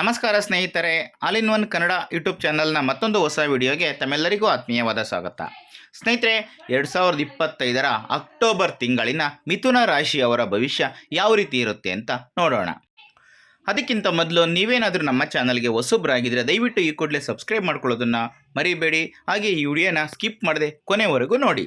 ನಮಸ್ಕಾರ ಸ್ನೇಹಿತರೆ, all in one Kannada YouTube ಚಾನಲ್ನ ಮತ್ತೊಂದು ಹೊಸ ವಿಡಿಯೋಗೆ ತಮ್ಮೆಲ್ಲರಿಗೂ ಆತ್ಮೀಯವಾದ ಸ್ವಾಗತ. ಸ್ನೇಹಿತರೆ, ಎರಡು ಸಾವಿರದ ಇಪ್ಪತ್ತೈದರ ಅಕ್ಟೋಬರ್ ತಿಂಗಳಿನ ಮಿಥುನ ರಾಶಿಯವರ ಭವಿಷ್ಯ ಯಾವ ರೀತಿ ಇರುತ್ತೆ ಅಂತ ನೋಡೋಣ. ಅದಕ್ಕಿಂತ ಮೊದಲು ನೀವೇನಾದರೂ ನಮ್ಮ ಚಾನಲ್ಗೆ ಹೊಸಬ್ರಾಗಿದ್ದರೆ ದಯವಿಟ್ಟು ಈ ಕೂಡಲೇ ಸಬ್ಸ್ಕ್ರೈಬ್ ಮಾಡ್ಕೊಳ್ಳೋದನ್ನು ಮರಿಬೇಡಿ. ಹಾಗೆ ಈ ವಿಡಿಯೋನ ಸ್ಕಿಪ್ ಮಾಡದೆ ಕೊನೆವರೆಗೂ ನೋಡಿ.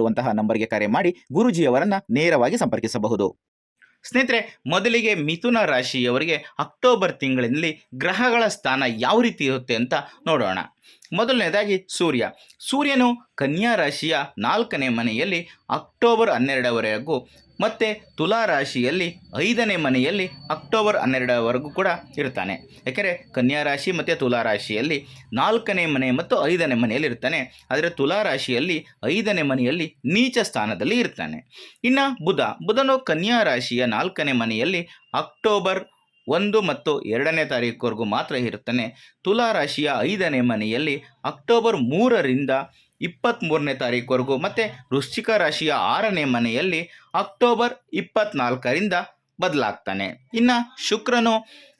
ಇರುವಂತಹ ನಂಬರ್ಗೆ ಕರೆ ಮಾಡಿ ಗುರುಜಿಯವರನ್ನ ನೇರವಾಗಿ ಸಂಪರ್ಕಿಸಬಹುದು. ಸ್ನೇಹಿತರೆ, ಮೊದಲಿಗೆ ಮಿಥುನ ರಾಶಿಯವರಿಗೆ ಅಕ್ಟೋಬರ್ ತಿಂಗಳಿನಲ್ಲಿ ಗ್ರಹಗಳ ಸ್ಥಾನ ಯಾವ ರೀತಿ ಇರುತ್ತೆ ಅಂತ ನೋಡೋಣ. ಮೊದಲನೇದಾಗಿ ಸೂರ್ಯ. ಸೂರ್ಯನು ಕನ್ಯಾ ರಾಶಿಯ ನಾಲ್ಕನೇ ಮನೆಯಲ್ಲಿ ಅಕ್ಟೋಬರ್ ಹನ್ನೆರಡವರೆಗೂ ಮತ್ತು ತುಲಾ ರಾಶಿಯಲ್ಲಿ ಐದನೇ ಮನೆಯಲ್ಲಿ ಅಕ್ಟೋಬರ್ ಹನ್ನೆರಡರವರೆಗೂ ಕೂಡ ಇರ್ತಾನೆ. ಯಾಕೆಂದರೆ ಕನ್ಯಾ ರಾಶಿ ಮತ್ತು ತುಲಾ ರಾಶಿಯಲ್ಲಿ ನಾಲ್ಕನೇ ಮನೆ ಮತ್ತು ಐದನೇ ಮನೆಯಲ್ಲಿ ಇರ್ತಾನೆ. ಆದರೆ ತುಲಾ ರಾಶಿಯಲ್ಲಿ ಐದನೇ ಮನೆಯಲ್ಲಿ ನೀಚ ಸ್ಥಾನದಲ್ಲಿ ಇರ್ತಾನೆ. ಇನ್ನು ಬುಧ. ಬುಧನು ಕನ್ಯಾ ರಾಶಿಯ ನಾಲ್ಕನೇ ಮನೆಯಲ್ಲಿ ಅಕ್ಟೋಬರ್ ಒಂದು ಮತ್ತು ಎರಡನೇ ತಾರೀಕುವರೆಗೂ ಮಾತ್ರ ಇರುತ್ತಾನೆ. ತುಲಾ ರಾಶಿಯ ಐದನೇ ಮನೆಯಲ್ಲಿ ಅಕ್ಟೋಬರ್ ಮೂರರಿಂದ ಇಪ್ಪತ್ತ್ಮೂರನೇ ತಾರೀಕುವರೆಗೂ ಮತ್ತು ವೃಶ್ಚಿಕ ರಾಶಿಯ ಆರನೇ ಮನೆಯಲ್ಲಿ ಅಕ್ಟೋಬರ್ ಇಪ್ಪತ್ನಾಲ್ಕರಿಂದ ಬದಲಾಗ್ತಾನೆ. ಇನ್ನು ಶುಕ್ರನು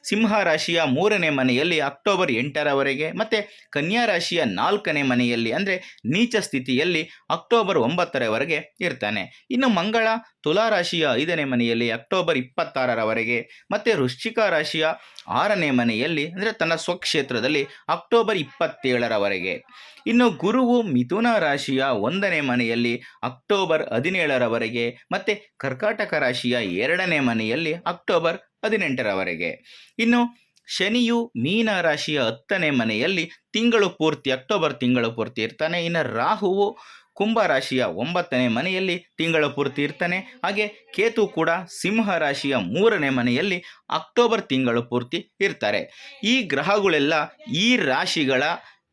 ಸಿಂಹ ರಾಶಿಯ ಮೂರನೇ ಮನೆಯಲ್ಲಿ ಅಕ್ಟೋಬರ್ ಎಂಟರವರೆಗೆ ಮತ್ತು ಕನ್ಯಾ ರಾಶಿಯ ನಾಲ್ಕನೇ ಮನೆಯಲ್ಲಿ ಅಂದರೆ ನೀಚ ಸ್ಥಿತಿಯಲ್ಲಿ ಅಕ್ಟೋಬರ್ ಒಂಬತ್ತರವರೆಗೆ ಇರ್ತಾನೆ. ಇನ್ನು ಮಂಗಳ, ತುಲಾ ರಾಶಿಯ ಐದನೇ ಮನೆಯಲ್ಲಿ ಅಕ್ಟೋಬರ್ ಇಪ್ಪತ್ತಾರರವರೆಗೆ ಮತ್ತು ವೃಶ್ಚಿಕ ರಾಶಿಯ ಆರನೇ ಮನೆಯಲ್ಲಿ ಅಂದರೆ ತನ್ನ ಸ್ವಕ್ಷೇತ್ರದಲ್ಲಿ ಅಕ್ಟೋಬರ್ ಇಪ್ಪತ್ತೇಳರವರೆಗೆ. ಇನ್ನು ಗುರುವು ಮಿಥುನ ರಾಶಿಯ ಒಂದನೇ ಮನೆಯಲ್ಲಿ ಅಕ್ಟೋಬರ್ ಹದಿನೇಳರವರೆಗೆ ಮತ್ತು ಕರ್ಕಾಟಕ ರಾಶಿಯ ಎರಡನೇ ಮನೆಯಲ್ಲಿ ಅಕ್ಟೋಬರ್ ಹದಿನೆಂಟರವರೆಗೆ. ಇನ್ನು ಶನಿಯು ಮೀನ ರಾಶಿಯ ಹತ್ತನೇ ಮನೆಯಲ್ಲಿ ತಿಂಗಳು ಪೂರ್ತಿ, ಅಕ್ಟೋಬರ್ ತಿಂಗಳು ಪೂರ್ತಿ ಇರ್ತಾನೆ. ಇನ್ನು ರಾಹುವು ಕುಂಭ ರಾಶಿಯ ಒಂಬತ್ತನೇ ಮನೆಯಲ್ಲಿ ತಿಂಗಳ ಪೂರ್ತಿ ಇರ್ತಾನೆ. ಹಾಗೆ ಕೇತು ಕೂಡ ಸಿಂಹ ರಾಶಿಯ ಮೂರನೇ ಮನೆಯಲ್ಲಿ ಅಕ್ಟೋಬರ್ ತಿಂಗಳು ಪೂರ್ತಿ ಇರ್ತಾರೆ. ಈ ಗ್ರಹಗಳೆಲ್ಲ ಈ ರಾಶಿಗಳ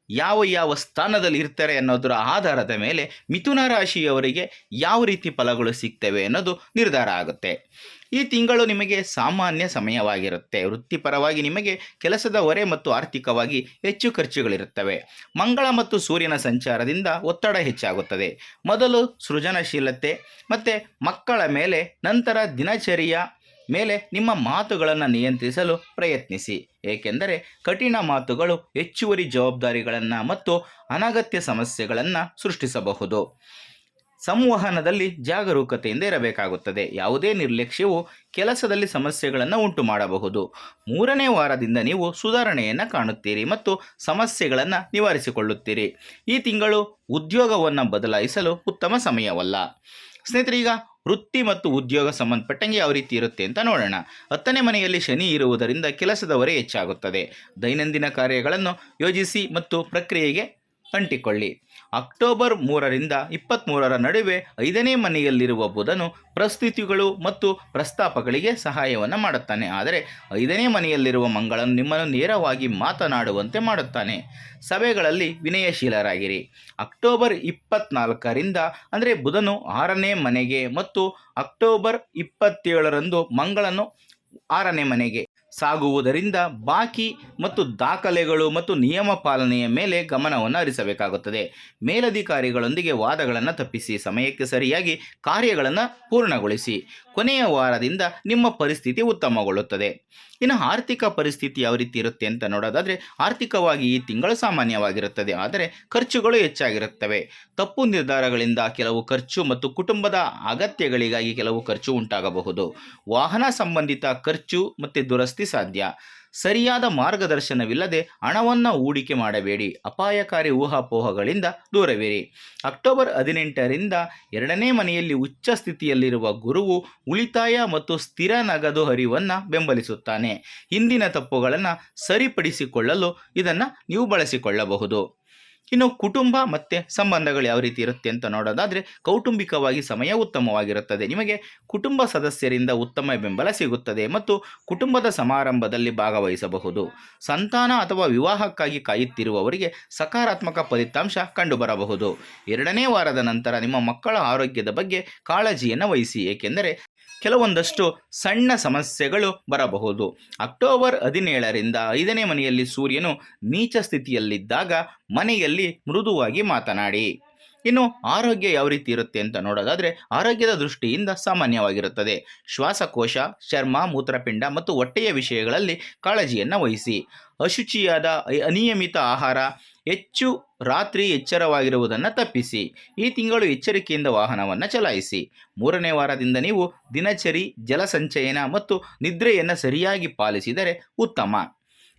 ಯಾವ ಯಾವ ಸ್ಥಾನದಲ್ಲಿ ಇರ್ತಾರೆ ಅನ್ನೋದರ ಆಧಾರದ ಮೇಲೆ ಮಿಥುನ ರಾಶಿಯವರಿಗೆ ಯಾವ ರೀತಿ ಫಲಗಳು ಸಿಗ್ತವೆ ಅನ್ನೋದು ನಿರ್ಧಾರ ಆಗುತ್ತೆ. ಈ ತಿಂಗಳು ನಿಮಗೆ ಸಾಮಾನ್ಯ ಸಮಯವಾಗಿರುತ್ತೆ. ವೃತ್ತಿಪರವಾಗಿ ನಿಮಗೆ ಕೆಲಸದ ಹೊರೆ ಮತ್ತು ಆರ್ಥಿಕವಾಗಿ ಹೆಚ್ಚು ಖರ್ಚುಗಳಿರುತ್ತವೆ. ಮಂಗಳ ಮತ್ತು ಸೂರ್ಯನ ಸಂಚಾರದಿಂದ ಒತ್ತಡ ಹೆಚ್ಚಾಗುತ್ತದೆ. ಮೊದಲು ಸೃಜನಶೀಲತೆ ಮತ್ತು ಮಕ್ಕಳ ಮೇಲೆ ನಂತರ ದಿನಚರಿಯ ಮೇಲೆ ನಿಮ್ಮ ಮಾತುಗಳನ್ನು ನಿಯಂತ್ರಿಸಲು ಪ್ರಯತ್ನಿಸಿ, ಏಕೆಂದರೆ ಕಠಿಣ ಮಾತುಗಳು ಹೆಚ್ಚುವರಿ ಜವಾಬ್ದಾರಿಗಳನ್ನು ಮತ್ತು ಅನಗತ್ಯ ಸಮಸ್ಯೆಗಳನ್ನು ಸೃಷ್ಟಿಸಬಹುದು. ಸಂವಹನದಲ್ಲಿ ಜಾಗರೂಕತೆಯಿಂದ ಇರಬೇಕಾಗುತ್ತದೆ. ಯಾವುದೇ ನಿರ್ಲಕ್ಷ್ಯವು ಕೆಲಸದಲ್ಲಿ ಸಮಸ್ಯೆಗಳನ್ನು ಉಂಟು ಮಾಡಬಹುದು ಮೂರನೇ ವಾರದಿಂದ ನೀವು ಸುಧಾರಣೆಯನ್ನು ಕಾಣುತ್ತೀರಿ ಮತ್ತು ಸಮಸ್ಯೆಗಳನ್ನು ನಿವಾರಿಸಿಕೊಳ್ಳುತ್ತೀರಿ. ಈ ತಿಂಗಳು ಉದ್ಯೋಗವನ್ನು ಬದಲಾಯಿಸಲು ಉತ್ತಮ ಸಮಯವಲ್ಲ. ಸ್ನೇಹಿತರೆ, ಈಗ ವೃತ್ತಿ ಮತ್ತು ಉದ್ಯೋಗ ಸಂಬಂಧಪಟ್ಟಂಗೆ ಯಾವ ರೀತಿ ಇರುತ್ತೆ ಅಂತ ನೋಡೋಣ. ಹತ್ತನೇ ಮನೆಯಲ್ಲಿ ಶನಿ ಇರುವುದರಿಂದ ಕೆಲಸದ ಹೊರೆ ಹೆಚ್ಚಾಗುತ್ತದೆ. ದೈನಂದಿನ ಕಾರ್ಯಗಳನ್ನು ಯೋಜಿಸಿ ಮತ್ತು ಪ್ರಕ್ರಿಯೆಗೆ ಅಂಟಿಕೊಳ್ಳಿ. ಅಕ್ಟೋಬರ್ ಮೂರರಿಂದ ಇಪ್ಪತ್ತ್ಮೂರರ ನಡುವೆ ಐದನೇ ಮನೆಯಲ್ಲಿರುವ ಬುಧನು ಪ್ರಸ್ತುತಿಗಳು ಮತ್ತು ಪ್ರಸ್ತಾಪಗಳಿಗೆ ಸಹಾಯವನ್ನು ಮಾಡುತ್ತಾನೆ. ಆದರೆ ಐದನೇ ಮನೆಯಲ್ಲಿರುವ ಮಂಗಳನು ನಿಮ್ಮನ್ನು ನೇರವಾಗಿ ಮಾತನಾಡುವಂತೆ ಮಾಡುತ್ತಾನೆ. ಸಭೆಗಳಲ್ಲಿ ವಿನಯಶೀಲರಾಗಿರಿ. ಅಕ್ಟೋಬರ್ ಇಪ್ಪತ್ನಾಲ್ಕರಿಂದ, ಅಂದರೆ ಬುಧನು ಆರನೇ ಮನೆಗೆ ಮತ್ತು ಅಕ್ಟೋಬರ್ ಇಪ್ಪತ್ತೇಳರಂದು ಮಂಗಳನು ಆರನೇ ಮನೆಗೆ. ಸಾಗುವುದರಿಂದ ಬಾಕಿ ಮತ್ತು ದಾಖಲೆಗಳು ಮತ್ತು ನಿಯಮ ಪಾಲನೆಯ ಮೇಲೆ ಗಮನವನ್ನು ಹರಿಸಬೇಕಾಗುತ್ತದೆ. ಮೇಲಧಿಕಾರಿಗಳೊಂದಿಗೆ ವಾದಗಳನ್ನು ತಪ್ಪಿಸಿ, ಸಮಯಕ್ಕೆ ಸರಿಯಾಗಿ ಕಾರ್ಯಗಳನ್ನು ಪೂರ್ಣಗೊಳಿಸಿ. ಕೊನೆಯ ವಾರದಿಂದ ನಿಮ್ಮ ಪರಿಸ್ಥಿತಿ ಉತ್ತಮಗೊಳ್ಳುತ್ತದೆ. ಇನ್ನು ಆರ್ಥಿಕ ಪರಿಸ್ಥಿತಿ ಯಾವ ರೀತಿ ಇರುತ್ತೆ ಅಂತ ನೋಡೋದಾದರೆ, ಆರ್ಥಿಕವಾಗಿ ಈ ತಿಂಗಳು ಸಾಮಾನ್ಯವಾಗಿರುತ್ತದೆ. ಆದರೆ ಖರ್ಚುಗಳು ಹೆಚ್ಚಾಗಿರುತ್ತವೆ. ತಪ್ಪು ನಿರ್ಧಾರಗಳಿಂದ ಕೆಲವು ಖರ್ಚು ಮತ್ತು ಕುಟುಂಬದ ಅಗತ್ಯಗಳಿಗಾಗಿ ಕೆಲವು ಖರ್ಚು ಉಂಟಾಗಬಹುದು. ವಾಹನ ಸಂಬಂಧಿತ ಖರ್ಚು ಮತ್ತು ದುರಸ್ತಿ ಸಾಧ್ಯ. ಸರಿಯಾದ ಮಾರ್ಗದರ್ಶನವಿಲ್ಲದೆ ಹಣವನ್ನು ಹೂಡಿಕೆ ಮಾಡಬೇಡಿ. ಅಪಾಯಕಾರಿ ಊಹಾಪೋಹಗಳಿಂದ ದೂರವಿರಿ. ಅಕ್ಟೋಬರ್ ಹದಿನೆಂಟರಿಂದ ಎರಡನೇ ಮನೆಯಲ್ಲಿ ಉಚ್ಚ ಸ್ಥಿತಿಯಲ್ಲಿರುವ ಗುರುವು ಉಳಿತಾಯ ಮತ್ತು ಸ್ಥಿರ ನಗದು ಹರಿವನ್ನು ಬೆಂಬಲಿಸುತ್ತಾನೆ. ಹಿಂದಿನ ತಪ್ಪುಗಳನ್ನು ಸರಿಪಡಿಸಿಕೊಳ್ಳಲು ಇದನ್ನು ನೀವು ಬಳಸಿಕೊಳ್ಳಬಹುದು. ಇನ್ನು ಕುಟುಂಬ ಮತ್ತು ಸಂಬಂಧಗಳು ಯಾವ ರೀತಿ ಇರುತ್ತೆ ಅಂತ ನೋಡೋದಾದರೆ ಕೌಟುಂಬಿಕವಾಗಿ ಸಮಯ ಉತ್ತಮವಾಗಿರುತ್ತದೆ. ನಿಮಗೆ ಕುಟುಂಬ ಸದಸ್ಯರಿಂದ ಉತ್ತಮ ಬೆಂಬಲ ಸಿಗುತ್ತದೆ ಮತ್ತು ಕುಟುಂಬದ ಸಮಾರಂಭದಲ್ಲಿ ಭಾಗವಹಿಸಬಹುದು. ಸಂತಾನ ಅಥವಾ ವಿವಾಹಕ್ಕಾಗಿ ಕಾಯುತ್ತಿರುವವರಿಗೆ ಸಕಾರಾತ್ಮಕ ಫಲಿತಾಂಶ ಕಂಡುಬರಬಹುದು. ಎರಡನೇ ವಾರದ ನಂತರ ನಿಮ್ಮ ಮಕ್ಕಳ ಆರೋಗ್ಯದ ಬಗ್ಗೆ ಕಾಳಜಿಯನ್ನು ವಹಿಸಿ, ಏಕೆಂದರೆ ಕೆಲವೊಂದಷ್ಟು ಸಣ್ಣ ಸಮಸ್ಯೆಗಳು ಬರಬಹುದು. ಅಕ್ಟೋಬರ್ ಹದಿನೇಳರಿಂದ ಐದನೇ ಮನೆಯಲ್ಲಿ ಸೂರ್ಯನು ನೀಚ ಸ್ಥಿತಿಯಲ್ಲಿದ್ದಾಗ ಮನೆಯಲ್ಲಿ ಮೃದುವಾಗಿ ಮಾತನಾಡಿ, ಇನ್ನು ಆರೋಗ್ಯ ಯಾವ ರೀತಿ ಇರುತ್ತೆ ಅಂತ ನೋಡೋದಾದರೆ ಆರೋಗ್ಯದ ದೃಷ್ಟಿಯಿಂದ ಸಾಮಾನ್ಯವಾಗಿರುತ್ತದೆ. ಶ್ವಾಸಕೋಶ, ಚರ್ಮ, ಮೂತ್ರಪಿಂಡ ಮತ್ತು ಹೊಟ್ಟೆಯ ವಿಷಯಗಳಲ್ಲಿ ಕಾಳಜಿಯನ್ನು ವಹಿಸಿ. ಅಶುಚಿಯಾದ ಅನಿಯಮಿತ ಆಹಾರ ಹೆಚ್ಚು ರಾತ್ರಿ ಎಚ್ಚರವಾಗಿರುವುದನ್ನು ತಪ್ಪಿಸಿ. ಈ ತಿಂಗಳು ಎಚ್ಚರಿಕೆಯಿಂದ ವಾಹನವನ್ನು ಚಲಾಯಿಸಿ. ಮೂರನೇ ವಾರದಿಂದ ನೀವು ದಿನಚರಿ ಜಲಸಂಚಯನ ಮತ್ತು ನಿದ್ರೆಯನ್ನು ಸರಿಯಾಗಿ ಪಾಲಿಸಿದರೆ ಉತ್ತಮ.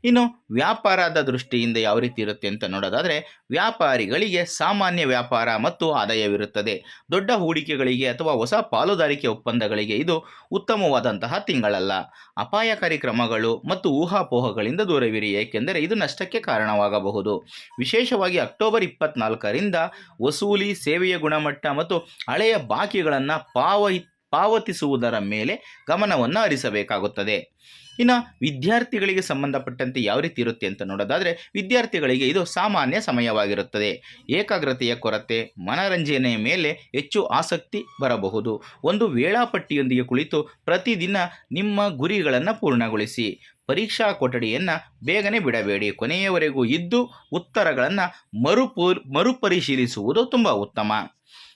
ಇನ್ನು ವ್ಯಾಪಾರದ ದೃಷ್ಟಿಯಿಂದ ಯಾವ ರೀತಿ ಇರುತ್ತೆ ಅಂತ ನೋಡೋದಾದರೆ, ವ್ಯಾಪಾರಿಗಳಿಗೆ ಸಾಮಾನ್ಯ ವ್ಯಾಪಾರ ಮತ್ತು ಆದಾಯವಿರುತ್ತದೆ. ದೊಡ್ಡ ಹೂಡಿಕೆಗಳಿಗೆ ಅಥವಾ ಹೊಸ ಪಾಲುದಾರಿಕೆ ಒಪ್ಪಂದಗಳಿಗೆ ಇದು ಉತ್ತಮವಾದಂತಹ ತಿಂಗಳಲ್ಲ. ಅಪಾಯಕಾರಿ ಕ್ರಮಗಳು ಮತ್ತು ಊಹಾಪೋಹಗಳಿಂದ ದೂರವಿರಿ, ಏಕೆಂದರೆ ಇದು ನಷ್ಟಕ್ಕೆ ಕಾರಣವಾಗಬಹುದು. ವಿಶೇಷವಾಗಿ ಅಕ್ಟೋಬರ್ ಇಪ್ಪತ್ನಾಲ್ಕರಿಂದ ವಸೂಲಿ, ಸೇವೆಯ ಗುಣಮಟ್ಟ ಮತ್ತು ಹಳೆಯ ಬಾಕಿಗಳನ್ನು ಪಾವತಿ ಪಾವತಿಸುವುದರ ಮೇಲೆ ಗಮನವನ್ನು ಹರಿಸಬೇಕಾಗುತ್ತದೆ. ಇನ್ನು ವಿದ್ಯಾರ್ಥಿಗಳಿಗೆ ಸಂಬಂಧಪಟ್ಟಂತೆ ಯಾವ ರೀತಿ ಇರುತ್ತೆ ಅಂತ ನೋಡೋದಾದರೆ, ವಿದ್ಯಾರ್ಥಿಗಳಿಗೆ ಇದು ಸಾಮಾನ್ಯ ಸಮಯವಾಗಿರುತ್ತದೆ. ಏಕಾಗ್ರತೆಯ ಕೊರತೆ, ಮನರಂಜನೆಯ ಮೇಲೆ ಹೆಚ್ಚು ಆಸಕ್ತಿ ಬರಬಹುದು. ಒಂದು ವೇಳಾಪಟ್ಟಿಯೊಂದಿಗೆ ಕುಳಿತು ಪ್ರತಿದಿನ ನಿಮ್ಮ ಗುರಿಗಳನ್ನು ಪೂರ್ಣಗೊಳಿಸಿ. ಪರೀಕ್ಷಾ ಕೊಠಡಿಯನ್ನು ಬೇಗನೆ ಬಿಡಬೇಡಿ. ಕೊನೆಯವರೆಗೂ ಇದ್ದು ಉತ್ತರಗಳನ್ನು ಮರುಪೂ ಮರುಪರಿಶೀಲಿಸುವುದು ತುಂಬ ಉತ್ತಮ.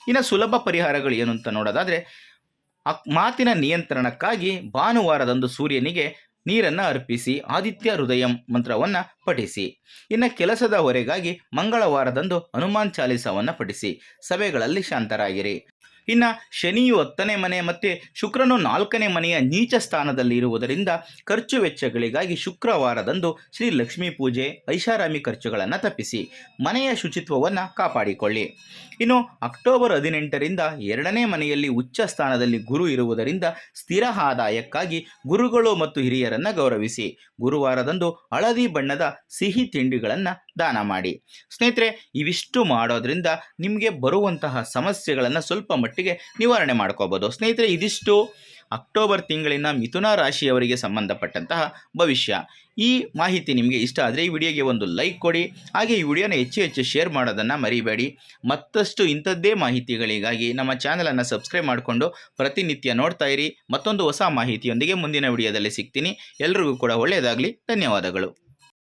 ಇನ್ನು ಸುಲಭ ಪರಿಹಾರಗಳು ಏನು ಅಂತ ನೋಡೋದಾದರೆ ಮಾತಿನ ನಿಯಂತ್ರಣಕ್ಕಾಗಿ ಭಾನುವಾರದಂದು ಸೂರ್ಯನಿಗೆ ನೀರನ್ನು ಅರ್ಪಿಸಿ ಆದಿತ್ಯ ಹೃದಯಂ ಮಂತ್ರವನ್ನು ಪಠಿಸಿ. ಇನ್ನು ಕೆಲಸದ ಹೊರೆಗಾಗಿ ಮಂಗಳವಾರದಂದು ಹನುಮಾನ್ ಚಾಲೀಸವನ್ನು ಪಠಿಸಿ. ಸಭೆಗಳಲ್ಲಿ ಶಾಂತರಾಗಿರಿ. ಇನ್ನು ಶನಿಯು ಹತ್ತನೇ ಮನೆ ಮತ್ತು ಶುಕ್ರನು ನಾಲ್ಕನೇ ಮನೆಯ ನೀಚ ಸ್ಥಾನದಲ್ಲಿ ಇರುವುದರಿಂದ ಖರ್ಚು ವೆಚ್ಚಗಳಿಗಾಗಿ ಶುಕ್ರವಾರದಂದು ಶ್ರೀ ಲಕ್ಷ್ಮೀ ಪೂಜೆ, ಐಷಾರಾಮಿ ಖರ್ಚುಗಳನ್ನು ತಪ್ಪಿಸಿ ಮನೆಯ ಶುಚಿತ್ವವನ್ನು ಕಾಪಾಡಿಕೊಳ್ಳಿ. ಇನ್ನು ಅಕ್ಟೋಬರ್ ಹದಿನೆಂಟರಿಂದ ಎರಡನೇ ಮನೆಯಲ್ಲಿ ಉಚ್ಚ ಸ್ಥಾನದಲ್ಲಿ ಗುರು ಇರುವುದರಿಂದ ಸ್ಥಿರ ಆದಾಯಕ್ಕಾಗಿ ಗುರುಗಳು ಮತ್ತು ಹಿರಿಯರನ್ನು ಗೌರವಿಸಿ. ಗುರುವಾರದಂದು ಹಳದಿ ಬಣ್ಣದ ಸಿಹಿ ತಿಂಡಿಗಳನ್ನು ದಾನ ಮಾಡಿ. ಸ್ನೇಹಿತರೆ, ಇವಿಷ್ಟು ಮಾಡೋದ್ರಿಂದ ನಿಮಗೆ ಬರುವಂತಹ ಸಮಸ್ಯೆಗಳನ್ನು ಸ್ವಲ್ಪ ಮಟ್ಟಿಗೆ ನಿವಾರಣೆ ಮಾಡ್ಕೋಬೋದು. ಸ್ನೇಹಿತರೆ, ಇದಿಷ್ಟು ಅಕ್ಟೋಬರ್ ತಿಂಗಳಿನ ಮಿಥುನ ರಾಶಿಯವರಿಗೆ ಸಂಬಂಧಪಟ್ಟಂತಹ ಭವಿಷ್ಯ. ಈ ಮಾಹಿತಿ ನಿಮಗೆ ಇಷ್ಟ ಆದರೆ ಈ ವಿಡಿಯೋಗೆ ಒಂದು ಲೈಕ್ ಕೊಡಿ. ಹಾಗೆ ಈ ವಿಡಿಯೋನ ಹೆಚ್ಚು ಹೆಚ್ಚು ಶೇರ್ ಮಾಡೋದನ್ನು ಮರಿಬೇಡಿ. ಮತ್ತಷ್ಟು ಇಂಥದ್ದೇ ಮಾಹಿತಿಗಳಿಗಾಗಿ ನಮ್ಮ ಚಾನಲನ್ನು ಸಬ್ಸ್ಕ್ರೈಬ್ ಮಾಡಿಕೊಂಡು ಪ್ರತಿನಿತ್ಯ ನೋಡ್ತಾ ಇರಿ. ಮತ್ತೊಂದು ಹೊಸ ಮಾಹಿತಿಯೊಂದಿಗೆ ಮುಂದಿನ ವಿಡಿಯೋದಲ್ಲಿ ಸಿಗ್ತೀನಿ. ಎಲ್ರಿಗೂ ಕೂಡ ಒಳ್ಳೆಯದಾಗಲಿ. ಧನ್ಯವಾದಗಳು.